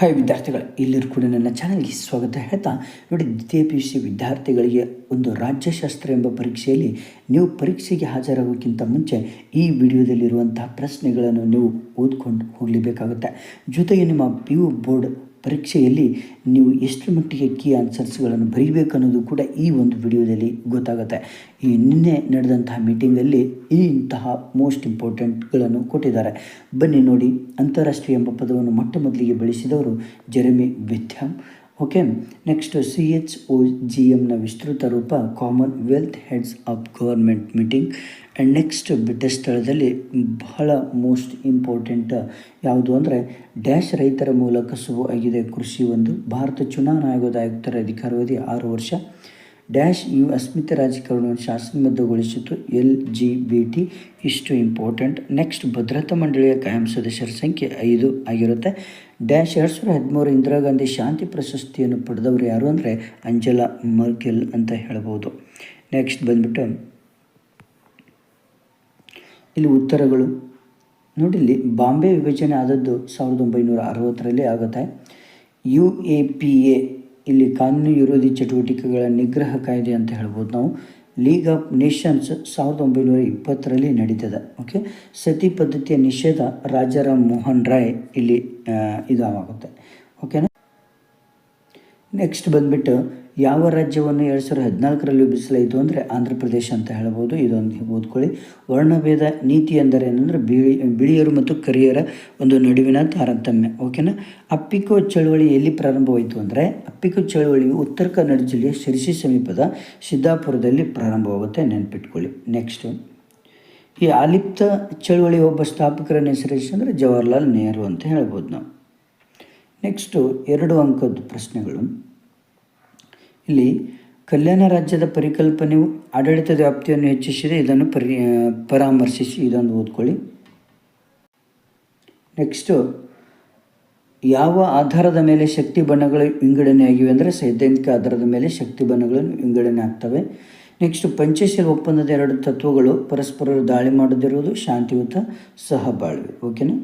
Hi ವಿದ್ಯಾರ್ಥಿಗಳು ಇಲ್ಲಿರು ಕೂಡ ನನ್ನ ಚಾನಲ್ಗೆ ಸ್ವಾಗತ ಹೇಳ್ತಾ, ನೋಡಿ, ದ್ವಿತೀಯ ಪಿ ಯು ಸಿ ವಿದ್ಯಾರ್ಥಿಗಳಿಗೆ ಒಂದು ರಾಜ್ಯಶಾಸ್ತ್ರ ಎಂಬ ಪರೀಕ್ಷೆಯಲ್ಲಿ ನೀವು ಪರೀಕ್ಷೆಗೆ ಹಾಜರಾಗೋಕ್ಕಿಂತ ಮುಂಚೆ ಈ ವಿಡಿಯೋದಲ್ಲಿರುವಂತಹ ಪ್ರಶ್ನೆಗಳನ್ನು ನೀವು ಓದ್ಕೊಂಡು ಹೋಗಲೇಬೇಕಾಗುತ್ತೆ. ಜೊತೆಗೆ ನಿಮ್ಮ ಪಿ ಯು ಬೋರ್ಡ್ ಪರೀಕ್ಷೆಯಲ್ಲಿ ನೀವು ಎಷ್ಟು ಮಟ್ಟಿಗೆ ಕೀ ಆನ್ಸರ್ಸ್ಗಳನ್ನು ಬರೀಬೇಕು ಅನ್ನೋದು ಕೂಡ ಈ ಒಂದು ವಿಡಿಯೋದಲ್ಲಿ ಗೊತ್ತಾಗುತ್ತೆ. ಈ ನಿನ್ನೆ ನಡೆದಂತಹ ಮೀಟಿಂಗಲ್ಲಿ ಈ ಇಂತಹ ಮೋಸ್ಟ್ ಇಂಪಾರ್ಟೆಂಟ್ಗಳನ್ನು ಕೊಟ್ಟಿದ್ದಾರೆ. ಬನ್ನಿ ನೋಡಿ ಅಂತಾರಾಷ್ಟ್ರೀಯ ಎಂಬ ಪದವನ್ನು ಮೊಟ್ಟ ಮೊದಲಿಗೆ ಬಳಸಿದವರು Jeremy Bentham. Okay next C H O G ಎಮ್ನ ವಿಸ್ತೃತ ರೂಪ commonwealth heads of government meeting and next ಬಿಟ್ಟ ಸ್ಥಳದಲ್ಲಿ ಬಹಳ ಮೋಸ್ಟ್ ಇಂಪಾರ್ಟೆಂಟ್ ಯಾವುದು ಅಂದರೆ ಡ್ಯಾಶ್ ರೈತರ ಮೂಲಕ ಕಸುಬು ಆಗಿದೆ. ಕೃಷಿ ಒಂದು. ಭಾರತ ಚುನಾವಣಾ ಆಯೋಗದ ಆಯುಕ್ತರ ಅಧಿಕಾರಾವಧಿ ಆರು ವರ್ಷ. ಡ್ಯಾಶ್ ಯು ಅಸ್ಮಿತಾ ರಾಜಕಾರಣವನ್ನು ಶಾಸನಬದ್ಧಗೊಳಿಸಿತು ಎಲ್ ಜಿ ಬಿ ಟಿ ಇಷ್ಟು ಇಂಪಾರ್ಟೆಂಟ್ ನೆಕ್ಸ್ಟ್ ಭದ್ರತಾ ಮಂಡಳಿಯ ಕಾಯಂ ಸದಸ್ಯರ ಸಂಖ್ಯೆ ಐದು ಆಗಿರುತ್ತೆ. ಡ್ಯಾಶ್ ಎರಡು ಸಾವಿರದ ಹದಿಮೂರು ಇಂದಿರಾ ಗಾಂಧಿ ಶಾಂತಿ ಪ್ರಶಸ್ತಿಯನ್ನು ಪಡೆದವರು ಯಾರು ಅಂದರೆ ಅಂಜಲಾ ಮರ್ಕೆಲ್ ಅಂತ ಹೇಳ್ಬೋದು. ನೆಕ್ಸ್ಟ್ ಬಂದ್ಬಿಟ್ಟು ಇಲ್ಲಿ ಉತ್ತರಗಳು. ನೋಡಿ ಇಲ್ಲಿ ಬಾಂಬೆ ವಿಭಜನೆ ಆದದ್ದು ಸಾವಿರದ ಒಂಬೈನೂರ ಅರವತ್ತರಲ್ಲಿ ಆಗುತ್ತೆ. ಯು ಎ ಪಿ ಎ, ಇಲ್ಲಿ ಕಾನೂನು ವಿರೋಧಿ ಚಟುವಟಿಕೆಗಳ ನಿಗ್ರಹ ಕಾಯ್ದೆ ಅಂತ ಹೇಳ್ಬೋದು ನಾವು. ಲೀಗ್ ಆಫ್ ನೇಷನ್ಸ್ ಸಾವಿರದ ಒಂಬೈನೂರ ಇಪ್ಪತ್ತರಲ್ಲಿ ನಡೀತದೆ. ಓಕೆ? ಸತಿ ಪದ್ಧತಿಯ ನಿಷೇಧ ರಾಜಾರಾಮ್ ಮೋಹನ್ ರಾಯ್ ಇಲ್ಲಿ ಇದಾಗುತ್ತೆ. ಓಕೆನಾ? ನೆಕ್ಸ್ಟ್ ಬಂದ್ಬಿಟ್ಟು ಯಾವ ರಾಜ್ಯವನ್ನು ಎರಡು ಸಾವಿರದ ಹದಿನಾಲ್ಕರಲ್ಲಿ ವಿಭಜಿಸಲಾಯಿತು ಅಂದರೆ ಆಂಧ್ರ ಪ್ರದೇಶ ಅಂತ ಹೇಳ್ಬೋದು. ಇದೊಂದು ಓದ್ಕೊಳ್ಳಿ. ವರ್ಣಭೇದ ನೀತಿ ಅಂದರೆ ಏನಂದರೆ ಬಿಳಿ, ಬಿಳಿಯರು ಮತ್ತು ಕರಿಯರ ಒಂದು ನಡುವಿನ ತಾರತಮ್ಯ. ಓಕೆನಾ ಅಪ್ಪಿಕೋ ಚಳುವಳಿ ಎಲ್ಲಿ ಪ್ರಾರಂಭವಾಯಿತು ಅಂದರೆ ಅಪ್ಪಿಕೋ ಚಳುವಳಿಯು ಉತ್ತರ ಕನ್ನಡ ಜಿಲ್ಲೆಯ ಶಿರಸಿ ಸಮೀಪದ ಸಿದ್ದಾಪುರದಲ್ಲಿ ಪ್ರಾರಂಭವಾಗುತ್ತೆ. ನೆನಪಿಟ್ಕೊಳ್ಳಿ. ನೆಕ್ಸ್ಟು ಈ ಆಲಿಪ್ತ ಚಳುವಳಿ ಒಬ್ಬ ಸ್ಥಾಪಕರನ್ನು ಹೆಸರಿಸಿ ಅಂದರೆ ಜವಾಹರ್ಲಾಲ್ ನೆಹರು ಅಂತ ಹೇಳ್ಬೋದು ನಾವು. ನೆಕ್ಸ್ಟು ಎರಡು ಅಂಕದ ಪ್ರಶ್ನೆಗಳು. ಇಲ್ಲಿ ಕಲ್ಯಾಣ ರಾಜ್ಯದ ಪರಿಕಲ್ಪನೆಯು ಆಡಳಿತದ ವ್ಯಾಪ್ತಿಯನ್ನು ಹೆಚ್ಚಿಸಿದೆ, ಇದನ್ನು ಪರಿ ಪರಾಮರ್ಶಿಸಿ ಇದನ್ನು ಓದ್ಕೊಳ್ಳಿ. ನೆಕ್ಸ್ಟು ಯಾವ ಆಧಾರದ ಮೇಲೆ ಶಕ್ತಿ ಬಣ್ಣಗಳು ವಿಂಗಡಣೆ ಆಗಿವೆ ಅಂದರೆ ಸೈದ್ಧಾಂತಿಕ ಆಧಾರದ ಮೇಲೆ ಶಕ್ತಿ ಬಣ್ಣಗಳನ್ನು ವಿಂಗಡಣೆ ಆಗ್ತವೆ. ನೆಕ್ಸ್ಟ್ ಪಂಚಶೀಲ ಒಪ್ಪಂದದ ಎರಡು ತತ್ವಗಳು ಪರಸ್ಪರರು ದಾಳಿ ಮಾಡದಿರುವುದು ಶಾಂತಿಯುತ ಸಹಬಾಳ್ವೆ. ಓಕೆನಾ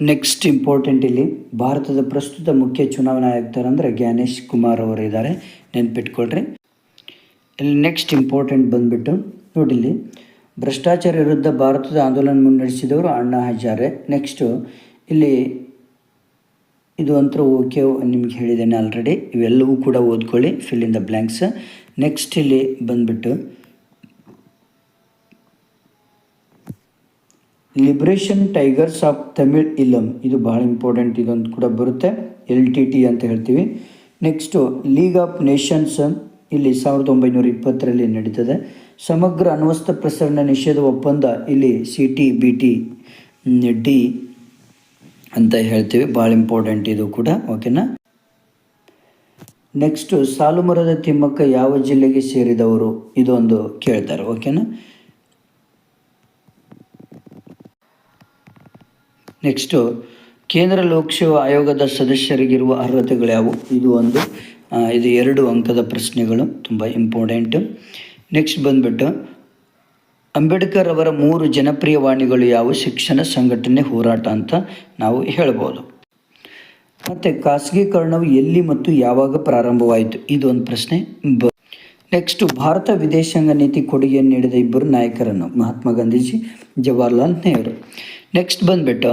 ನೆಕ್ಸ್ಟ್ ಇಂಪಾರ್ಟೆಂಟ್ ಇಲ್ಲಿ ಭಾರತದ ಪ್ರಸ್ತುತ ಮುಖ್ಯ ಚುನಾವಣಾ ಆಯುಕ್ತರಂದರೆ ಜ್ಞಾನೇಶ್ ಕುಮಾರ್ ಅವರು ಇದ್ದಾರೆ ನೆನ್ಪಿಟ್ಕೊಳ್ರಿ. ಇಲ್ಲಿ ನೆಕ್ಸ್ಟ್ ಇಂಪಾರ್ಟೆಂಟ್ ಬಂದ್ಬಿಟ್ಟು ನೋಡಿಲ್ಲಿ, ಭ್ರಷ್ಟಾಚಾರ ವಿರುದ್ಧ ಭಾರತದ ಆಂದೋಲನ ಮುನ್ನಡೆಸಿದವರು ಅಣ್ಣಾ ಹಜಾರೆ. ನೆಕ್ಸ್ಟು ಇಲ್ಲಿ ಇದು ಅಂತೂ ಓಕೆ ನಿಮ್ಗೆ ಹೇಳಿದ್ದೇನೆ ಆಲ್ರೆಡಿ ಇವೆಲ್ಲವೂ ಕೂಡ ಓದ್ಕೊಳ್ಳಿ fill in the blanks next ಇಲ್ಲಿ ಬಂದ್ಬಿಟ್ಟು liberation tigers of Tamil Eelam ಇದು ಬಹಳ ಇಂಪಾರ್ಟೆಂಟ್ ಇದೊಂದು ಕೂಡ ಬರುತ್ತೆ. ಎಲ್ ಟಿ ಟಿ ಅಂತ ಹೇಳ್ತೀವಿ. ನೆಕ್ಸ್ಟು ಲೀಗ್ ಆಫ್ ನೇಷನ್ಸ್ ಇಲ್ಲಿ ಸಾವಿರದ ಒಂಬೈನೂರ ಇಪ್ಪತ್ತರಲ್ಲಿ ನಡೀತದೆ. ಸಮಗ್ರ ಅಣ್ವಸ್ತ್ರ ಪ್ರಸರಣ ನಿಷೇಧ ಒಪ್ಪಂದ ಇಲ್ಲಿ C T B T D ಅಂತ ಹೇಳ್ತೀವಿ. ಭಾಳ ಇಂಪಾರ್ಟೆಂಟ್ ಇದು ಕೂಡ ಓಕೆನಾ ನೆಕ್ಸ್ಟು ಸಾಲುಮರದ ತಿಮ್ಮಕ್ಕ ಯಾವ ಜಿಲ್ಲೆಗೆ ಸೇರಿದವರು ಇದೊಂದು ಕೇಳ್ತಾರೆ ಓಕೆನಾ ನೆಕ್ಸ್ಟು ಕೇಂದ್ರ ಲೋಕಸೇವಾ ಆಯೋಗದ ಸದಸ್ಯರಿಗಿರುವ ಅರ್ಹತೆಗಳು ಯಾವುವು ಇದು ಒಂದು. ಇದು ಎರಡು ಅಂಕದ ಪ್ರಶ್ನೆಗಳು, ತುಂಬ ಇಂಪಾರ್ಟೆಂಟು ನೆಕ್ಸ್ಟ್ ಬಂದ್ಬಿಟ್ಟು, ಅಂಬೇಡ್ಕರ್ ಅವರ ಮೂರು ಜನಪ್ರಿಯ ವಾಣಿಗಳು ಯಾವುವು? ಶಿಕ್ಷಣ, ಸಂಘಟನೆ, ಹೋರಾಟ ಅಂತ ನಾವು ಹೇಳ್ಬೋದು. ಮತ್ತು ಖಾಸಗೀಕರಣವು ಎಲ್ಲಿ ಮತ್ತು ಯಾವಾಗ ಪ್ರಾರಂಭವಾಯಿತು? ಇದೊಂದು ಪ್ರಶ್ನೆ. ಬ ನೆಕ್ಸ್ಟು ಭಾರತ ವಿದೇಶಾಂಗ ನೀತಿ ಕೊಡುಗೆಯನ್ನು ನೀಡಿದ ಇಬ್ಬರು ನಾಯಕರನ್ನು ಮಹಾತ್ಮ ಗಾಂಧೀಜಿ, ಜವಾಹರ್ಲಾಲ್ ನೆಹರು. ನೆಕ್ಸ್ಟ್ ಬಂದ್ಬಿಟ್ಟು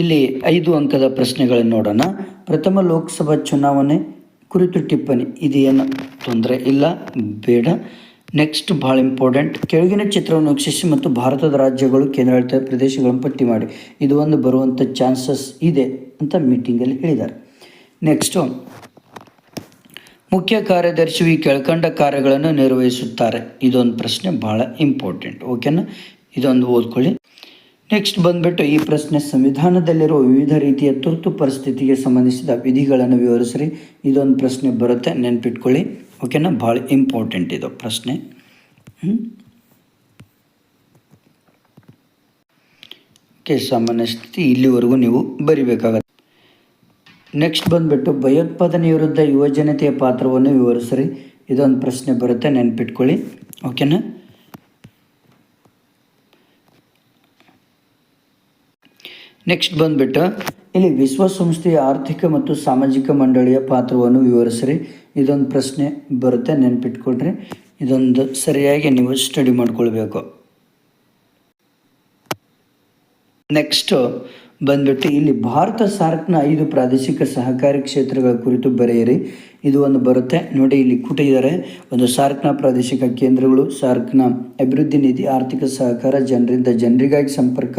ಇಲ್ಲಿ ಐದು ಅಂಕದ ಪ್ರಶ್ನೆಗಳನ್ನು ನೋಡೋಣ. ಪ್ರಥಮ ಲೋಕಸಭಾ ಚುನಾವಣೆ ಕುರಿತು ಟಿಪ್ಪಣಿ ಇದೇನು ತೊಂದರೆ ಇಲ್ಲ, ಬೇಡ. ನೆಕ್ಸ್ಟ್ ಭಾಳ ಇಂಪಾರ್ಟೆಂಟ್ ಕೆಳಗಿನ ಚಿತ್ರವನ್ನು ವೀಕ್ಷಿಸಿ ಮತ್ತು ಭಾರತದ ರಾಜ್ಯಗಳು, ಕೇಂದ್ರಾಡಳಿತ ಪ್ರದೇಶಗಳನ್ನು ಪಟ್ಟಿ ಮಾಡಿ. ಇದು ಒಂದು ಬರುವಂಥ ಚಾನ್ಸಸ್ ಇದೆ ಅಂತ ಮೀಟಿಂಗಲ್ಲಿ ಹೇಳಿದ್ದಾರೆ. ನೆಕ್ಸ್ಟು ಮುಖ್ಯ ಕಾರ್ಯದರ್ಶಿ ಈ ಕೆಳಕಂಡ ಕಾರ್ಯಗಳನ್ನು ನಿರ್ವಹಿಸುತ್ತಾರೆ. ಇದೊಂದು ಪ್ರಶ್ನೆ ಭಾಳ ಇಂಪಾರ್ಟೆಂಟ್ ಓಕೆನಾ ಇದೊಂದು ಓದ್ಕೊಳ್ಳಿ. ನೆಕ್ಸ್ಟ್ ಬಂದ್ಬಿಟ್ಟು ಈ ಪ್ರಶ್ನೆ, ಸಂವಿಧಾನದಲ್ಲಿರುವ ವಿವಿಧ ರೀತಿಯ ತುರ್ತು ಪರಿಸ್ಥಿತಿಗೆ ಸಂಬಂಧಿಸಿದ ವಿಧಿಗಳನ್ನು ವಿವರಿಸ್ರಿ. ಇದೊಂದು ಪ್ರಶ್ನೆ ಬರುತ್ತೆ, ನೆನ್ಪಿಟ್ಕೊಳ್ಳಿ. ಓಕೆನಾ ಭಾಳ ಇಂಪಾರ್ಟೆಂಟ್ ಇದು ಪ್ರಶ್ನೆ? ಓಕೆ ಸಾಮಾನ್ಯ ಸ್ಥಿತಿ, ಇಲ್ಲಿವರೆಗೂ ನೀವು ಬರಿಬೇಕಾಗತ್ತೆ. ನೆಕ್ಸ್ಟ್ ಬಂದ್ಬಿಟ್ಟು, ಭಯೋತ್ಪಾದನೆ ವಿರುದ್ಧ ಯುವಜನತೆಯ ಪಾತ್ರವನ್ನು ವಿವರಿಸ್ರಿ. ಇದೊಂದು ಪ್ರಶ್ನೆ ಬರುತ್ತೆ, ನೆನ್ಪಿಟ್ಕೊಳ್ಳಿ. ಓಕೆನಾ ನೆಕ್ಸ್ಟ್ ಬಂದ್ಬಿಟ್ಟು. ಇಲ್ಲಿ ವಿಶ್ವಸಂಸ್ಥೆಯ ಆರ್ಥಿಕ ಮತ್ತು ಸಾಮಾಜಿಕ ಮಂಡಳಿಯ ಪಾತ್ರವನ್ನು ವಿವರಿಸ್ರಿ. ಇದೊಂದು ಪ್ರಶ್ನೆ ಬರುತ್ತೆ, ನೆನ್ಪಿಟ್ಕೊಳ್ರಿ. ಇದೊಂದು ಸರಿಯಾಗಿ ನೀವು ಸ್ಟಡಿ ಮಾಡ್ಕೊಳ್ಬೇಕು. ನೆಕ್ಸ್ಟ್ ಬಂದ್ಬಿಟ್ಟು ಇಲ್ಲಿ ಭಾರತ ಸಾರ್ಕ್ನ ಐದು ಪ್ರಾದೇಶಿಕ ಸಹಕಾರಿ ಕ್ಷೇತ್ರಗಳ ಕುರಿತು ಬರೆಯಿರಿ. ಇದು ಒಂದು ಬರುತ್ತೆ. ನೋಡಿ, ಇಲ್ಲಿ ಕೊಟ್ಟಿದ್ದಾರೆ ಒಂದು ಸಾರ್ಕ್ನ ಪ್ರಾದೇಶಿಕ ಕೇಂದ್ರಗಳು, ಸಾರ್ಕ್ನ ಅಭಿವೃದ್ಧಿ ನಿಧಿ, ಆರ್ಥಿಕ ಸಹಕಾರ, ಜನರಿಂದ ಜನರಿಗಾಗಿ ಸಂಪರ್ಕ,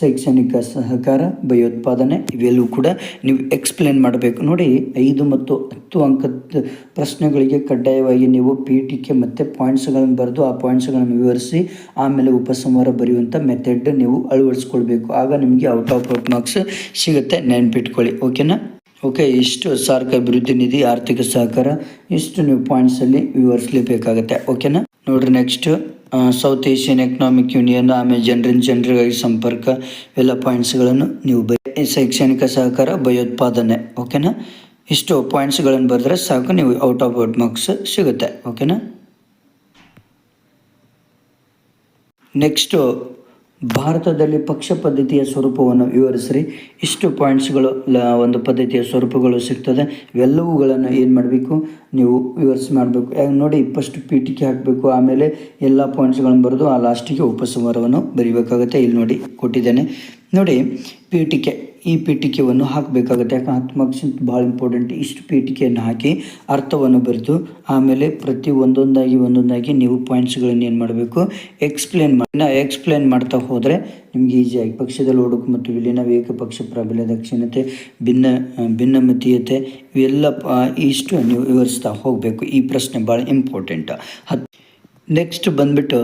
ಶೈಕ್ಷಣಿಕ ಸಹಕಾರ, ಭಯೋತ್ಪಾದನೆ, ಇವೆಲ್ಲವೂ ಕೂಡ ನೀವು ಎಕ್ಸ್ಪ್ಲೇನ್ ಮಾಡಬೇಕು. ನೋಡಿ, ಐದು ಮತ್ತು ಹತ್ತು ಅಂಕದ ಪ್ರಶ್ನೆಗಳಿಗೆ ಕಡ್ಡಾಯವಾಗಿ ನೀವು ಪೀಠಿಕೆ ಮತ್ತು ಪಾಯಿಂಟ್ಸ್ಗಳನ್ನು ಬರೆದು ಆ ಪಾಯಿಂಟ್ಸ್ಗಳನ್ನು ವಿವರಿಸಿ, ಆಮೇಲೆ ಉಪಸಂಹಾರ ಬರೆಯುವಂಥ ಮೆಥಡ್ ನೀವು ಅಳವಡಿಸ್ಕೊಳ್ಬೇಕು. ಆಗ ನಿಮಗೆ ಔಟ್ ಆಫ್ ಔಟ್ ಮಾರ್ಕ್ಸ್ ಸಿಗುತ್ತೆ, ನೆನ್ಪಿಟ್ಕೊಳ್ಳಿ ಓಕೆನಾ ಓಕೆ ಇಷ್ಟು ಸಾರ್ಕ ಅಭಿವೃದ್ಧಿ ನಿಧಿ, ಆರ್ಥಿಕ ಸಹಕಾರ, ಇಷ್ಟು ನೀವು ಪಾಯಿಂಟ್ಸಲ್ಲಿ ವಿವರಿಸಲೇಬೇಕಾಗತ್ತೆ ಓಕೆನಾ ನೋಡ್ರಿ next south Asian economic union ಆಮೇಲೆ ಜನರಿಂದ ಜನರಿಗಾಗಿ ಸಂಪರ್ಕ, ಎಲ್ಲ ಪಾಯಿಂಟ್ಸ್ಗಳನ್ನು ನೀವು ಶೈಕ್ಷಣಿಕ ಸಹಕಾರ, ಭಯೋತ್ಪಾದನೆ ಓಕೆನಾ ಇಷ್ಟು ಪಾಯಿಂಟ್ಸ್ಗಳನ್ನು ಬರೆದ್ರೆ ಸಾಕು, ನೀವು ಔಟ್ ಆಫ್ ಔಟ್ ಮಾರ್ಕ್ಸ್ ಸಿಗುತ್ತೆ ಓಕೆನಾ ನೆಕ್ಸ್ಟು ಭಾರತದಲ್ಲಿ ಪಕ್ಷ ಪದ್ಧತಿಯ ಸ್ವರೂಪವನ್ನು ವಿವರಿಸ್ರಿ. ಇಷ್ಟು ಪಾಯಿಂಟ್ಸ್ಗಳು ಒಂದು ಪದ್ಧತಿಯ ಸ್ವರೂಪಗಳು ಸಿಗ್ತದೆ. ಇವೆಲ್ಲವುಗಳನ್ನು ಏನು ಮಾಡಬೇಕು? ನೀವು ವಿವರಿಸಿ ಮಾಡಬೇಕು. ನೋಡಿ ಫಸ್ಟ್ ಪೀಠಿಕೆ ಹಾಕಬೇಕು. ಆಮೇಲೆ ಎಲ್ಲ ಪಾಯಿಂಟ್ಸ್ಗಳನ್ನು ಬರೆದು ಆ ಲಾಸ್ಟಿಗೆ ಉಪಸಂಹಾರವನ್ನು ಬರೀಬೇಕಾಗುತ್ತೆ. ಇಲ್ಲಿ ನೋಡಿ, ಕೊಟ್ಟಿದ್ದೇನೆ. ನೋಡಿ, ಪೀಠಿಕೆ. ಈ ಪೀಠಿಕೆಯನ್ನು ಹಾಕಬೇಕಾಗುತ್ತೆ. ಯಾಕೆ ಮಾರ್ಕ್ಸ್ ಭಾಳ ಇಂಪಾರ್ಟೆಂಟ್ ಇಷ್ಟು ಪೀಠಿಕೆಯನ್ನು ಹಾಕಿ ಅರ್ಥವನ್ನು ಬರೆದು ಆಮೇಲೆ ಪ್ರತಿ ಒಂದೊಂದಾಗಿ ಒಂದೊಂದಾಗಿ ನೀವು ಪಾಯಿಂಟ್ಸ್ಗಳನ್ನು ಏನು ಮಾಡಬೇಕು? ಎಕ್ಸ್ಪ್ಲೇನ್ ಮಾಡಿ ಎಕ್ಸ್ಪ್ಲೇನ್ ಮಾಡ್ತಾ ಹೋದರೆ ನಿಮಗೆ ಈಸಿಯಾಗಿ ಪಕ್ಷದಲ್ಲಿ ಲೋಡುಕು ಮತ್ತು ವಿಲೀನ ಏಕಪಕ್ಷ ಪಕ್ಷ ಪ್ರಾಬಲ್ಯ, ದಕ್ಷಿಣತೆ, ಭಿನ್ನ ಭಿನ್ನಮತೀಯತೆ ಇವೆಲ್ಲ ಇಷ್ಟು ನೀವು ವಿವರಿಸ್ತಾ ಹೋಗಬೇಕು. ಈ ಪ್ರಶ್ನೆ ಭಾಳ ಇಂಪಾರ್ಟೆಂಟ್ ನೆಕ್ಸ್ಟ್ ಬಂದ್ಬಿಟ್ಟು,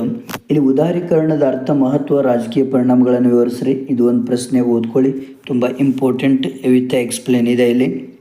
ಇಲ್ಲಿ ಉದಾರೀಕರಣದ ಅರ್ಥ ಮಹತ್ವ ರಾಜಕೀಯ ಪರಿಣಾಮಗಳನ್ನು ವಿವರಿಸ್ರಿ. ಇದು ಒಂದು ಪ್ರಶ್ನೆ ಓದ್ಕೊಳ್ಳಿ. ತುಂಬ ಇಂಪಾರ್ಟೆಂಟ್ ವಿತ್ ಎಕ್ಸ್ಪ್ಲೇನ್ ಇದೆ ಇಲ್ಲಿ.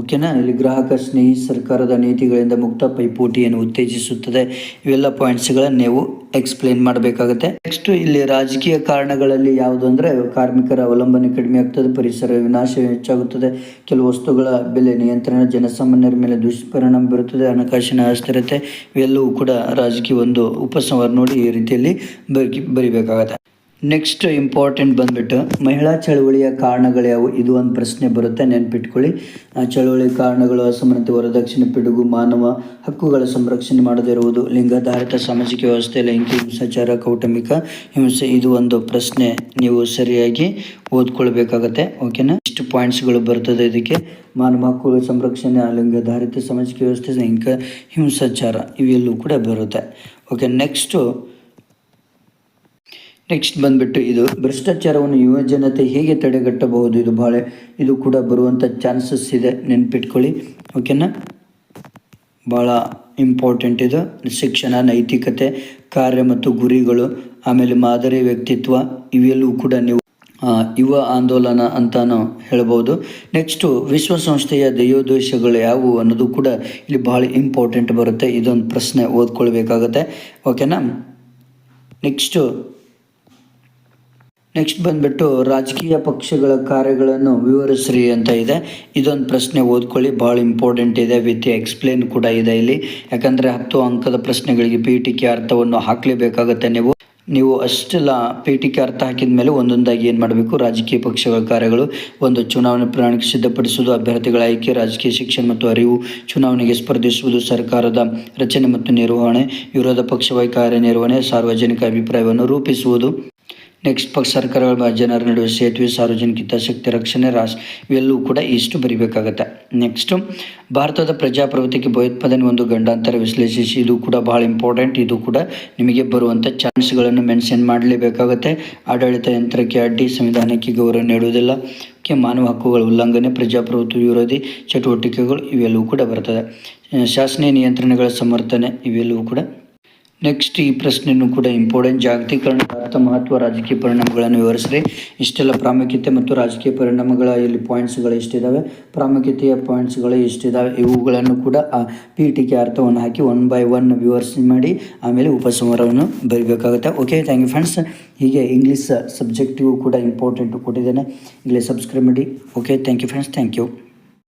ಓಕೆನಾ ಇಲ್ಲಿ ಗ್ರಾಹಕ ಸ್ನೇಹಿ ಸರ್ಕಾರದ ನೀತಿಗಳಿಂದ ಮುಕ್ತ ಪೈಪೋಟಿಯನ್ನು ಉತ್ತೇಜಿಸುತ್ತದೆ. ಇವೆಲ್ಲ ಪಾಯಿಂಟ್ಸ್ಗಳನ್ನು ನೀವು ಎಕ್ಸ್ಪ್ಲೇನ್ ಮಾಡಬೇಕಾಗುತ್ತೆ. ನೆಕ್ಸ್ಟ್ ಇಲ್ಲಿ ರಾಜಕೀಯ ಕಾರಣಗಳಲ್ಲಿ ಯಾವುದು ಅಂದರೆ, ಕಾರ್ಮಿಕರ ಅವಲಂಬನೆ ಕಡಿಮೆ ಆಗ್ತದೆ, ಪರಿಸರ ವಿನಾಶ ಹೆಚ್ಚಾಗುತ್ತದೆ, ಕೆಲವು ವಸ್ತುಗಳ ಬೆಲೆ ನಿಯಂತ್ರಣ, ಜನಸಾಮಾನ್ಯರ ಮೇಲೆ ದುಷ್ಪರಿಣಾಮ ಬೀರುತ್ತದೆ, ಹಣಕಾಸಿನ ಅಸ್ಥಿರತೆ, ಇವೆಲ್ಲವೂ ಕೂಡ ರಾಜಕೀಯ ಒಂದು ಉಪಸಂಹಾರ ನೋಡಿ ಈ ರೀತಿಯಲ್ಲಿ ಬರಿ ಬರಿಬೇಕಾಗತ್ತೆ. ನೆಕ್ಸ್ಟ್ ಇಂಪಾರ್ಟೆಂಟ್ ಬಂದ್ಬಿಟ್ಟು ಮಹಿಳಾ ಚಳವಳಿಯ ಕಾರಣಗಳು ಯಾವುವು ಇದು ಒಂದು ಪ್ರಶ್ನೆ ಬರುತ್ತೆ, ನೆನ್ಪಿಟ್ಕೊಳ್ಳಿ. ಆ ಚಳವಳಿ ಕಾರಣಗಳು ಅಸಮಾನತೆ, ವರದಕ್ಷಿಣೆ, ಪಿಡುಗು, ಮಾನವ ಹಕ್ಕುಗಳ ಸಂರಕ್ಷಣೆ ಮಾಡದಿರುವುದು, ಲಿಂಗಾಧಾರಿತ ಸಾಮಾಜಿಕ ವ್ಯವಸ್ಥೆ, ಲೈಂಗಿಕ ಹಿಂಸಾಚಾರ, ಕೌಟುಂಬಿಕ ಹಿಂಸೆ, ಇದು ಒಂದು ಪ್ರಶ್ನೆ ನೀವು ಸರಿಯಾಗಿ ಓದ್ಕೊಳ್ಬೇಕಾಗತ್ತೆ ಓಕೆನಾ ಇಷ್ಟು ಪಾಯಿಂಟ್ಸ್ಗಳು ಬರ್ತದೆ ಇದಕ್ಕೆ. ಮಾನವ ಹಕ್ಕುಗಳ ಸಂರಕ್ಷಣೆ ಲಿಂಗಾಧಾರಿತ ಸಾಮಾಜಿಕ ವ್ಯವಸ್ಥೆ, ಲೈಂಗಿಕ ಹಿಂಸಾಚಾರ ಇವೆಲ್ಲೂ ಕೂಡ ಬರುತ್ತೆ ಓಕೆ ನೆಕ್ಸ್ಟು ನೆಕ್ಸ್ಟ್ ಬಂದ್ಬಿಟ್ಟು ಇದು ಭ್ರಷ್ಟಾಚಾರವನ್ನು ಯುವ ಜನತೆ ಹೇಗೆ ತಡೆಗಟ್ಟಬಹುದು? ಇದು ಭಾಳ ಇದು ಕೂಡ ಬರುವಂಥ ಚಾನ್ಸಸ್ ಇದೆ. ನೆನ್ಪಿಟ್ಕೊಳ್ಳಿ. ಓಕೆನಾ ಭಾಳ ಇಂಪಾರ್ಟೆಂಟ್ ಇದು. ಶಿಕ್ಷಣ, ನೈತಿಕತೆ, ಕಾರ್ಯ ಮತ್ತು ಗುರಿಗಳು, ಆಮೇಲೆ ಮಾದರಿ ವ್ಯಕ್ತಿತ್ವ, ಇವೆಲ್ಲವೂ ಕೂಡ ನೀವು ಯುವ ಆಂದೋಲನ ಅಂತಾನು ಹೇಳ್ಬೋದು. ನೆಕ್ಸ್ಟು ವಿಶ್ವಸಂಸ್ಥೆಯ ದಯೋದೇಶಗಳು ಯಾವುವು ಅನ್ನೋದು ಕೂಡ ಇಲ್ಲಿ ಭಾಳ ಇಂಪಾರ್ಟೆಂಟ್ ಬರುತ್ತೆ. ಇದೊಂದು ಪ್ರಶ್ನೆ ಓದ್ಕೊಳ್ಬೇಕಾಗತ್ತೆ. ಓಕೆನಾ ನೆಕ್ಸ್ಟು ನೆಕ್ಸ್ಟ್ ಬಂದ್ಬಿಟ್ಟು ರಾಜಕೀಯ ಪಕ್ಷಗಳ ಕಾರ್ಯಗಳನ್ನು ವಿವರಿಸ್ರಿ ಅಂತ ಇದೆ. ಇದೊಂದು ಪ್ರಶ್ನೆ ಓದ್ಕೊಳ್ಳಿ. ಭಾಳ ಇಂಪಾರ್ಟೆಂಟ್ ಇದೆ. ವಿತ್ ಎಕ್ಸ್ಪ್ಲೇನ್ ಕೂಡ ಇದೆ ಇಲ್ಲಿ. ಯಾಕಂದರೆ ಹತ್ತು ಅಂಕದ ಪ್ರಶ್ನೆಗಳಿಗೆ ಪೀಠಿಕೆ ಅರ್ಥವನ್ನು ಹಾಕಲೇಬೇಕಾಗತ್ತೆ ನೀವು. ನೀವು ಅಷ್ಟೆಲ್ಲ ಪೀಠಿಕೆ ಅರ್ಥ ಹಾಕಿದ ಮೇಲೆ ಒಂದೊಂದಾಗಿ ಏನು ಮಾಡಬೇಕು? ರಾಜಕೀಯ ಪಕ್ಷಗಳ ಕಾರ್ಯಗಳು. ಒಂದು ಚುನಾವಣೆ ಪ್ರಣಾಳಿಕೆ ಸಿದ್ಧಪಡಿಸುವುದು, ಅಭ್ಯರ್ಥಿಗಳ ಆಯ್ಕೆ, ರಾಜಕೀಯ ಶಿಕ್ಷಣ ಮತ್ತು ಅರಿವು, ಚುನಾವಣೆಗೆ ಸ್ಪರ್ಧಿಸುವುದು, ಸರ್ಕಾರದ ರಚನೆ ಮತ್ತು ನಿರ್ವಹಣೆ, ವಿರೋಧ ಪಕ್ಷವಾಗಿ ಕಾರ್ಯನಿರ್ವಹಣೆ, ಸಾರ್ವಜನಿಕ ಅಭಿಪ್ರಾಯವನ್ನು ರೂಪಿಸುವುದು. ನೆಕ್ಸ್ಟ್ ಪಕ್ಷ ಸರ್ಕಾರಗಳ ಜನರ ನಡುವೆ ಸೇತುವೆ ಸಾರ್ವಜನಿಕ ಹಿತಾಸಕ್ತಿ ರಕ್ಷಣೆ ರಾಸ್ ಇವೆಲ್ಲವೂ ಕೂಡ ಇಷ್ಟು ಬರಿಬೇಕಾಗತ್ತೆ. ನೆಕ್ಸ್ಟು ಭಾರತದ ಪ್ರಜಾಪ್ರಭುತ್ವಕ್ಕೆ ಭಯೋತ್ಪಾದನೆ ಒಂದು ಗಂಡಾಂತರ ವಿಶ್ಲೇಷಿಸಿ, ಇದು ಕೂಡ ಬಹಳ ಇಂಪಾರ್ಟೆಂಟ್ ಇದು ಕೂಡ ನಿಮಗೆ ಬರುವಂಥ ಚಾನ್ಸ್ಗಳನ್ನು ಮೆನ್ಷನ್ ಮಾಡಲೇಬೇಕಾಗುತ್ತೆ. ಆಡಳಿತ ಯಂತ್ರಕ್ಕೆ ಅಡ್ಡಿ, ಸಂವಿಧಾನಕ್ಕೆ ಗೌರವ ನೀಡುವುದಿಲ್ಲ. ಕೆ ಮಾನವ ಹಕ್ಕುಗಳ ಉಲ್ಲಂಘನೆ, ಪ್ರಜಾಪ್ರಭುತ್ವ ವಿರೋಧಿ ಚಟುವಟಿಕೆಗಳು ಇವೆಲ್ಲವೂ ಕೂಡ ಬರ್ತದೆ. ಶಾಸನ ನಿಯಂತ್ರಣಗಳ ಸಮರ್ಥನೆ ಇವೆಲ್ಲವೂ ಕೂಡ ನೆಕ್ಸ್ಟ್ ಈ ಪ್ರಶ್ನೆಯೂ ಕೂಡ ಇಂಪಾರ್ಟೆಂಟ್ ಜಾಗತೀಕರಣದ ಅರ್ಥ ಮಹತ್ವ, ರಾಜಕೀಯ ಪರಿಣಾಮಗಳನ್ನು ವಿವರಿಸ್ರಿ. ಇಷ್ಟೆಲ್ಲ ಪ್ರಾಮುಖ್ಯತೆ ಮತ್ತು ರಾಜಕೀಯ ಪರಿಣಾಮಗಳ ಇಲ್ಲಿ ಪಾಯಿಂಟ್ಸ್ಗಳು ಎಷ್ಟಿದ್ದಾವೆ ಪ್ರಾಮುಖ್ಯತೆಯ ಪಾಯಿಂಟ್ಸ್ಗಳು ಎಷ್ಟಿದ್ದಾವೆ ಇವುಗಳನ್ನು ಕೂಡ ಆ ಪೀಠಿಕೆ ಅರ್ಥವನ್ನು ಹಾಕಿ ಒನ್ ಬೈ ಒನ್ ವಿವರಿಸಿ ಮಾಡಿ, ಆಮೇಲೆ ಉಪಸಂಹಾರವನ್ನು ಬರೀಬೇಕಾಗುತ್ತೆ. ಓಕೆ ಥ್ಯಾಂಕ್ ಯು ಫ್ರೆಂಡ್ಸ್ ಹೀಗೆ ಇಂಗ್ಲೀಷ್ ಸಬ್ಜೆಕ್ಟಿವ್ ಕೂಡ ಇಂಪಾರ್ಟೆಂಟ್ ಕೊಟ್ಟಿದ್ದೇನೆ. ಇಲ್ಲಿ ಸಬ್ಸ್ಕ್ರೈಬ್ ಮಾಡಿ. Okay thank you friends thank you